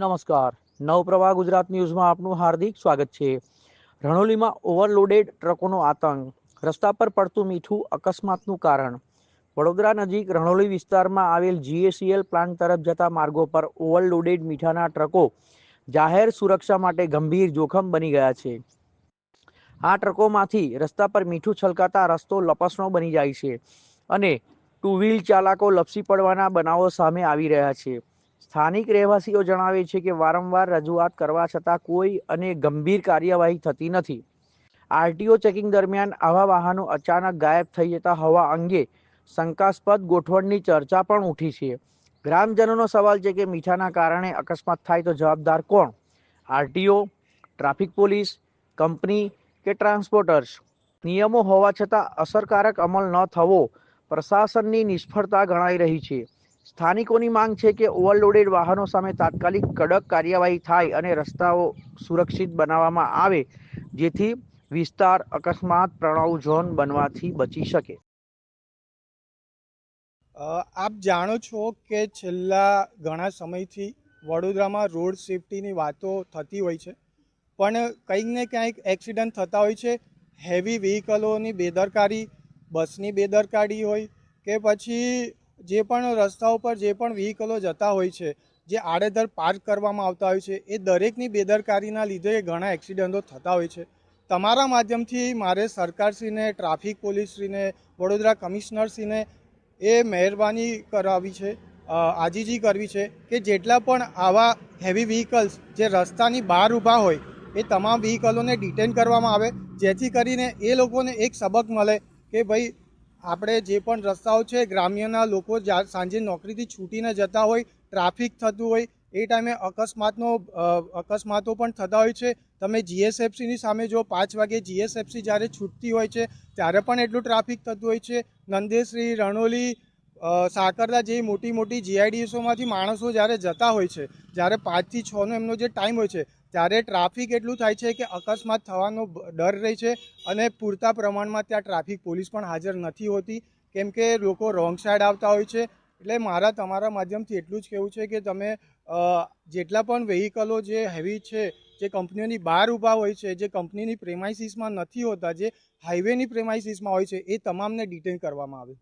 નમસ્કાર. નવપ્રવાહ ગુજરાત ન્યૂઝમાં આપનું હાર્દિક સ્વાગત છે. રણોલીમાં ઓવરલોડેડ ટ્રકોનો આતંક. રસ્તા પર પડતું મીઠું અકસ્માતનું કારણ. વડોદરા નજીક રણોલી વિસ્તારમાં આવેલ જીએસીએલ પ્લાન્ટ તરફ જતા માર્ગો પર ઓવરલોડેડ મીઠાના ટ્રકો જાહેર સુરક્ષા માટે ગંભીર જોખમ બની ગયા છે. આ ટ્રકોમાંથી રસ્તા પર મીઠું છલકાતા રસ્તો લપસણો બની જાય છે અને ટુ વ્હીલ ચાલકો લપસી પડવાના બનાવો સામે આવી રહ્યા છે. સ્થાનિક રહેવાસીઓ જણાવે છે કે વારંવાર રજૂઆત કરવા છતાં કોઈ અને ગંભીર કાર્યવાહી થતી નથી. આરટીઓ ચેકિંગ દરમિયાન આવા વાહનો અચાનક ગાયબ થઈ જતા હોવા અંગે શંકાસ્પદ ગોઠવણની ચર્ચા પણ ઉઠી છે. ગ્રામજનોનો સવાલ છે કે મીઠાના કારણે અકસ્માત થાય તો જવાબદાર કોણ? આરટીઓ, ટ્રાફિક પોલીસ, કંપની કે ટ્રાન્સપોર્ટર્સ? નિયમો હોવા છતાં અસરકારક અમલ ન થવો પ્રશાસનની નિષ્ફળતા ગણાઈ રહી છે. સ્થાનિકોની માંગ છે કે ઓવરલોડેડ વાહનો સામે તાત્કાલિક કડક કાર્યવાહી થાય અને રસ્તાઓ સુરક્ષિત બનાવવામાં આવે, જેથી વિસ્તાર અકસ્માત પ્રણવ ઝોન બનવાથી બચી શકે. આપ જાણો છો કે છેલ્લા ઘણા સમયથી વડોદરામાં રોડ સેફટીની વાતો થતી હોય છે, પણ કંઈક ને ક્યાંક એક્સિડન્ટ થતા હોય છે. હેવી વ્હીકલોની બેદરકારી, બસની બેદરકારી હોય કે પછી જે પણ રસ્તા ઉપર જે પણ વ્હીકલો જતા હોય છે, જે આડેધડ પાર્ક કરવામાં આવતા હોય છે, એ દરેકની બેદરકારીના લીધે ઘણા એક્સિડન્ટો થતા હોય છે. તમારા માધ્યમથી મારે સરકારશ્રીને ટ્રાફિક પોલીસશ્રીને, વડોદરા કમિશનરશ્રીને એ મહેરબાની કરાવી છે આજીજી કરવી છે કે જેટલા પણ આવા હેવી વ્હીકલ્સ જે રસ્તાની બહાર ઊભા હોય, એ તમામ વ્હીકલોને ડિટેન કરવામાં આવે, જેથી કરીને એ લોકોને એક સબક મળે કે ભાઈ આપણે જે પણ રસ્તાઓ છે, ગ્રામ્યના લોકો સાંજે નોકરીથી છૂટીને જતા હોય, ટ્રાફિક થતું હોય, એ ટાઈમે અકસ્માતનો અકસ્માતો પણ થતા હોય છે. તમે જીએસએફસીની સામે જો પાંચ વાગે જીએસએફસી જ્યારે છૂટતી હોય છે, ત્યારે પણ એટલું ટ્રાફિક થતું હોય છે. નંદેશ્રી, રણોલી સાકરદા જેવી મોટી મોટી જીઆઈડીએસોમાંથી માણસો જ્યારે જતા હોય છે, જ્યારે પાંચથી છનો એમનો જે ટાઈમ હોય છે ત્યારે ટ્રાફિક એટલું થાય છે કે અકસ્માત થવાનો ડર રહે છે અને પૂરતા પ્રમાણમાં ત્યાં ટ્રાફિક પોલીસ પણ હાજર નથી હોતી. કેમ કે લોકો રોંગ સાઈડ આવતા હોય છે. એટલે મારા, તમારા માધ્યમથી એટલું જ કહેવું છે કે તમે જેટલા પણ વેહિકલો જે હેવી છે, જે કંપનીઓની બહાર ઊભા હોય છે, જે કંપનીની પ્રેમાઇસીસમાં નથી હોતા, જે હાઈવેની પ્રેમાઇસીસમાં હોય છે, એ તમામને ડિટેન કરવામાં આવે.